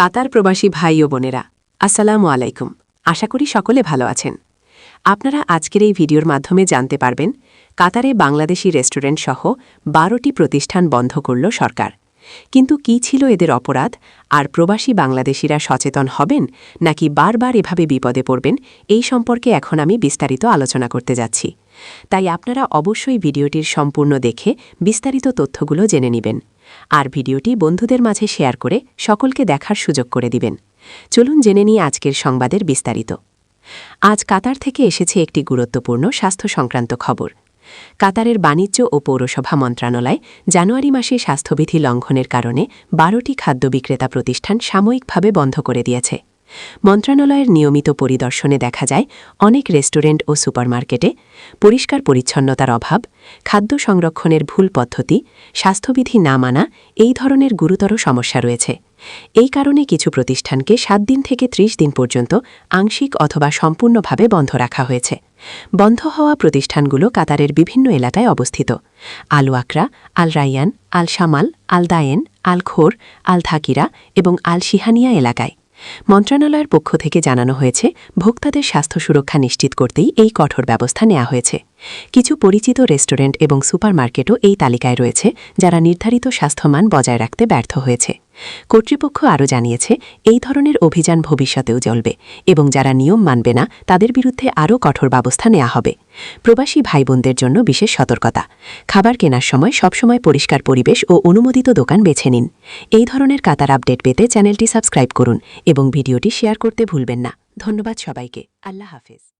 কাতার প্রবাসী ভাই ও বোনেরা, আসসালামু আলাইকুম। আশা করি সকলে ভালো আছেন। আপনারা আজকের এই ভিডিওর মাধ্যমে জানতে পারবেন, কাতারে বাংলাদেশি রেস্টুরেন্ট সহ বারোটি প্রতিষ্ঠান বন্ধ করল সরকার। কিন্তু কি ছিল এদের অপরাধ? আর প্রবাসী বাংলাদেশিরা সচেতন হবেন, নাকি বারবার এভাবে বিপদে পড়বেন? এই সম্পর্কে এখন আমি বিস্তারিত আলোচনা করতে যাচ্ছি। তাই আপনারা অবশ্যই ভিডিওটির সম্পূর্ণ দেখে বিস্তারিত তথ্যগুলো জেনে নেবেন। আর ভিডিওটি বন্ধুদের মাঝে শেয়ার করে সকলকে দেখার সুযোগ করে দিবেন। চলুন জেনে নিই আজকের সংবাদের বিস্তারিত। আজ কাতার থেকে এসেছে একটি গুরুত্বপূর্ণ স্বাস্থ্য সংক্রান্ত খবর। কাতারের বাণিজ্য ও পৌরসভা মন্ত্রণালয় জানুয়ারি মাসে স্বাস্থ্যবিধি লঙ্ঘনের কারণে বারোটি খাদ্য বিক্রেতা প্রতিষ্ঠান সাময়িকভাবে বন্ধ করে দিয়েছে। মন্ত্রণালয়ের নিয়মিত পরিদর্শনে দেখা যায়, অনেক রেস্টুরেন্ট ও সুপারমার্কেটে পরিষ্কার পরিচ্ছন্নতার অভাব, খাদ্য সংরক্ষণের ভুল পদ্ধতি, স্বাস্থ্যবিধি না মানা এই ধরনের গুরুতর সমস্যা রয়েছে। এই কারণে কিছু প্রতিষ্ঠানকে সাত দিন থেকে ত্রিশ দিন পর্যন্ত আংশিক অথবা সম্পূর্ণভাবে বন্ধ রাখা হয়েছে। বন্ধ হওয়া প্রতিষ্ঠানগুলো কাতারের বিভিন্ন এলাকায় অবস্থিত। আল ওয়াকরা, আল রাইয়ান, আল শামাল, আল দায়েন, আল খোর আল থাকিরা এবং আল শিহানিয়া এলাকায়। মন্ত্রণালয়ের পক্ষ থেকে জানানো হয়েছে, ভোক্তাদের স্বাস্থ্য সুরক্ষা নিশ্চিত করতেই এই কঠোর ব্যবস্থা নেওয়া হয়েছে। কিছু পরিচিত রেস্টুরেন্ট এবং সুপারমার্কেটও এই তালিকায় রয়েছে, যারা নির্ধারিত স্বাস্থ্যমান বজায় রাখতে ব্যর্থ হয়েছে। কর্তৃপক্ষ আরও জানিয়েছে, এই ধরনের অভিযান ভবিষ্যতেও চলবে এবং যারা নিয়ম মানবে না, তাদের বিরুদ্ধে আরও কঠোর ব্যবস্থা নেওয়া হবে। প্রবাসী ভাই বোনদের জন্য বিশেষ সতর্কতা। খাবার কেনার সময় সবসময় পরিষ্কার পরিবেশ ও অনুমোদিত দোকান বেছে নিন। এই ধরনের কাতার আপডেট পেতে চ্যানেলটি সাবস্ক্রাইব করুন এবং ভিডিওটি শেয়ার করতে ভুলবেন না। ধন্যবাদ সবাইকে। আল্লাহ হাফেজ।